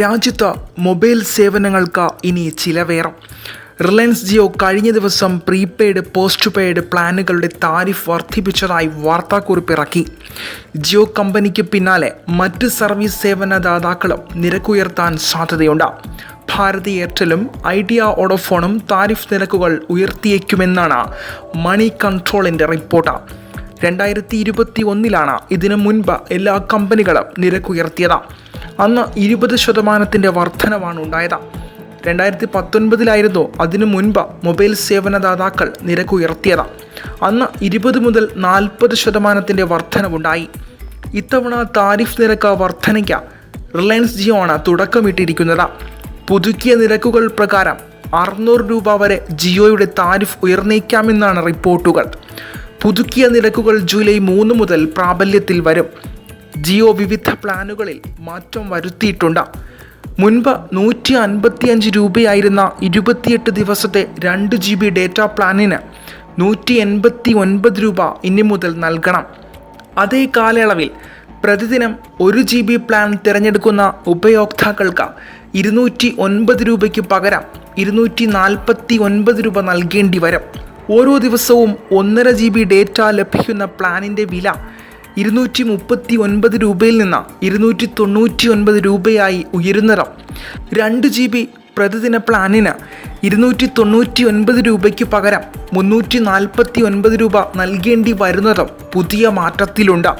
രാജ്യത്ത് മൊബൈൽ സേവനങ്ങൾക്ക് ഇനി ചിലവേറും. റിലയൻസ് ജിയോ കഴിഞ്ഞ ദിവസം പ്രീപെയ്ഡ് പോസ്റ്റ് പെയ്ഡ് പ്ലാനുകളുടെ താരിഫ് വർദ്ധിപ്പിച്ചതായി വാർത്താക്കുറിപ്പ് ഇറക്കി. ജിയോ കമ്പനിക്ക് പിന്നാലെ മറ്റ് സർവീസ് സേവനദാതാക്കളും നിരക്കുയർത്താൻ സാധ്യതയുണ്ട്. ഭാരതി എയർടെലും ഐഡിയ ഓഡോഫോണും താരിഫ് നിരക്കുകൾ ഉയർത്തിയേക്കുമെന്നാണ് മണി കൺട്രോളിന്റെ റിപ്പോർട്ട്. രണ്ടായിരത്തി ഇരുപത്തി ഒന്നിലാണ് ഇതിനു മുൻപ് എല്ലാ കമ്പനികളും നിരക്കുയർത്തിയത്. അന്ന് ഇരുപത് ശതമാനത്തിന്റെ വർധനവാണ് ഉണ്ടായത്. രണ്ടായിരത്തി പത്തൊൻപതിലായിരുന്നു അതിനു മുൻപ് മൊബൈൽ സേവനദാതാക്കൾ നിരക്ക് ഉയർത്തിയത്. അന്ന് ഇരുപത് മുതൽ നാൽപ്പത് ശതമാനത്തിന്റെ വർധനവുണ്ടായി. ഇത്തവണ താരിഫ് നിരക്ക് വർധനയ്ക്ക് റിലയൻസ് ജിയോ ആണ് തുടക്കമിട്ടിരിക്കുന്നത്. പുതുക്കിയ നിരക്കുകൾ പ്രകാരം അറുന്നൂറ് രൂപ വരെ ജിയോയുടെ താരിഫ് ഉയർന്നേക്കാമെന്നാണ് റിപ്പോർട്ടുകൾ. പുതുക്കിയ നിരക്കുകൾ ജൂലൈ മൂന്ന് മുതൽ പ്രാബല്യത്തിൽ വരും. ജിയോ വിവിധ പ്ലാനുകളിൽ മാറ്റം വരുത്തിയിട്ടുണ്ട്. മുൻപ് നൂറ്റി അൻപത്തിയഞ്ച് രൂപയായിരുന്ന ഇരുപത്തിയെട്ട് ദിവസത്തെ രണ്ട് ജി ബി ഡേറ്റ പ്ലാനിന് നൂറ്റി എൺപത്തി ഒൻപത് രൂപ ഇനി മുതൽ നൽകണം. അതേ കാലയളവിൽ പ്രതിദിനം ഒരു ജി ബി പ്ലാൻ തിരഞ്ഞെടുക്കുന്ന ഉപയോക്താക്കൾക്ക് ഇരുന്നൂറ്റി ഒൻപത് രൂപയ്ക്ക് പകരം ഇരുന്നൂറ്റി നാൽപ്പത്തി ഒൻപത് രൂപ നൽകേണ്ടി വരും. ഓരോ ദിവസവും ഒന്നര ജി ബി ഡേറ്റ ലഭിക്കുന്ന പ്ലാനിന്റെ വില ഇരുന്നൂറ്റി മുപ്പത്തി ഒൻപത് രൂപയിൽ നിന്ന് ഇരുന്നൂറ്റി തൊണ്ണൂറ്റി ഒൻപത് രൂപയായി ഉയരുന്നതും രണ്ട് ജി ബി പ്രതിദിന പ്ലാനിന് ഇരുന്നൂറ്റി തൊണ്ണൂറ്റി ഒൻപത് രൂപയ്ക്ക് പകരം മുന്നൂറ്റി നാൽപ്പത്തി ഒൻപത് രൂപ നൽകേണ്ടി വരുന്നതും പുതിയ മാറ്റത്തിലുണ്ട്.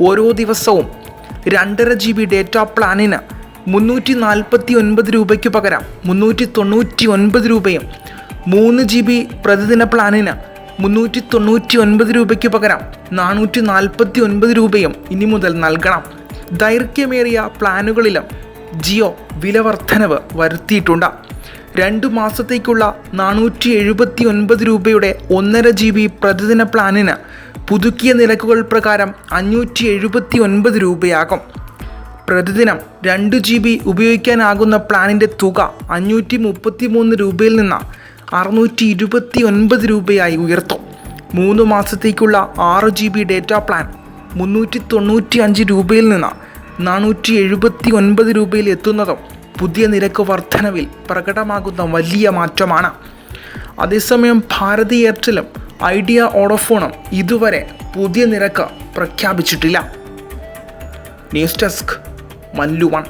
ഓരോ ദിവസവും രണ്ടര ജി ബി ഡേറ്റ പ്ലാനിന് മുന്നൂറ്റി നാൽപ്പത്തി ഒൻപത് രൂപയ്ക്ക് പകരം മുന്നൂറ്റി തൊണ്ണൂറ്റി ഒൻപത് രൂപയും മൂന്ന് ജി ബി പ്രതിദിന പ്ലാനിന് മുന്നൂറ്റി തൊണ്ണൂറ്റി ഒൻപത് രൂപയ്ക്ക് പകരം നാനൂറ്റി നാൽപ്പത്തി ഒൻപത് രൂപയും ഇനി മുതൽ നൽകണം. ദൈർഘ്യമേറിയ പ്ലാനുകളിലും ജിയോ വില വർധനവ് വരുത്തിയിട്ടുണ്ട്. രണ്ട് മാസത്തേക്കുള്ള നാനൂറ്റി എഴുപത്തി ഒൻപത് രൂപയുടെ ഒന്നര ജി ബി പ്രതിദിന പ്ലാനിന് പുതുക്കിയ നിരക്കുകൾ പ്രകാരം അഞ്ഞൂറ്റി എഴുപത്തി ഒൻപത് രൂപയാകും. പ്രതിദിനം രണ്ട് ജി ബി ഉപയോഗിക്കാനാകുന്ന പ്ലാനിന്റെ തുക അഞ്ഞൂറ്റി മുപ്പത്തി മൂന്ന് രൂപയിൽ നിന്ന് അറുന്നൂറ്റി ഇരുപത്തി ഒൻപത് രൂപയായി ഉയർത്തും. മൂന്ന് മാസത്തേക്കുള്ള ആറ് ജി ബി ഡേറ്റ പ്ലാൻ മുന്നൂറ്റി തൊണ്ണൂറ്റി അഞ്ച് രൂപയിൽ നിന്ന് നാനൂറ്റി എഴുപത്തി ഒൻപത് രൂപയിൽ എത്തുന്നതും പുതിയ നിരക്ക് വർധനവിൽ പ്രകടമാകുന്ന വലിയ മാറ്റമാണ്. അതേസമയം ഭാരതി എയർടെലും ഐഡിയ ഓഡോഫോണും ഇതുവരെ പുതിയ നിരക്ക് പ്രഖ്യാപിച്ചിട്ടില്ല. News desk 万六万。